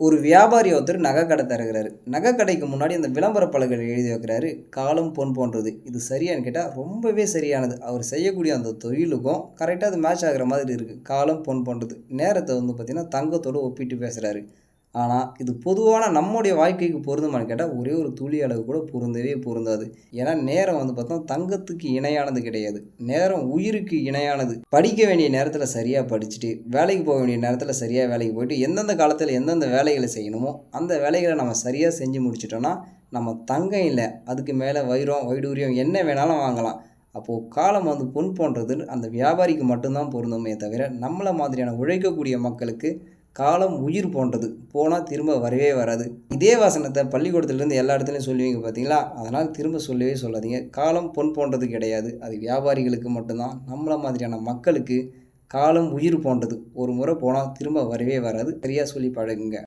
ஒரு வியாபாரி ஒருத்தர் நகை கடை திறக்கிறாரு. நகை கடைக்கு முன்னாடி அந்த விளம்பர பலகை எழுதி வைக்கிறாரு. காலம் பொன் போன்றது. இது சரியான்னு கேட்டால் ரொம்பவே சரியானது. அவர் செய்யக்கூடிய அந்த தொழிலுக்கும் கரெக்டாக அது மேட்ச் ஆகிற மாதிரி இருக்குது காலம் பொன் போன்றது. நேரத்தை வந்து பார்த்திங்கன்னா தங்கத்தோடு ஒப்பிட்டு பேசுகிறாரு ஆனால் இது பொதுவான நம்முடைய வாழ்க்கைக்கு பொருந்துமான்னு கேட்டால் ஒரே ஒரு துளி அளவு கூட பொருந்தவே பொருந்தாது. ஏன்னா நேரம் வந்து பார்த்தா தங்கத்துக்கு இணையானது கிடையாது. நேரம் உயிருக்கு இணையானது. படிக்க வேண்டிய நேரத்தில் சரியாக படிச்சுட்டு வேலைக்கு போக வேண்டிய நேரத்தில் சரியாக வேலைக்கு போயிட்டு எந்தெந்த காலத்தில் எந்தெந்த வேலைகளை செய்யணுமோ அந்த வேலைகளை நம்ம சரியாக செஞ்சு முடிச்சிட்டோன்னா நம்ம தங்கம் இல்லை அதுக்கு மேலே வைரம் வைடூரியம் என்ன வேணாலும் வாங்கலாம். அப்போது காலம் வந்து பொன் போன்றது அந்த வியாபாரிக்கு மட்டும்தான் பொருந்தோமே தவிர நம்மளை மாதிரியான உழைக்கக்கூடிய மக்களுக்கு காலம் உயிர் போன்றது. போனால் திரும்ப வரவே வராது. இதே வசனத்தை பள்ளிக்கூடத்துலேருந்து எல்லா இடத்துலையும் சொல்லுவீங்க பார்த்தீங்களா அதனால் திரும்ப சொல்லவே சொல்லாதீங்க. காலம் பொன் போன்றது கிடையாது. அது வியாபாரிகளுக்கு மட்டும்தான். நம்மளை மாதிரியான மக்களுக்கு காலம் உயிர் போன்றது. ஒரு முறை போனால் திரும்ப வரவே வராது. சரியாக சொல்லி பழகுங்க.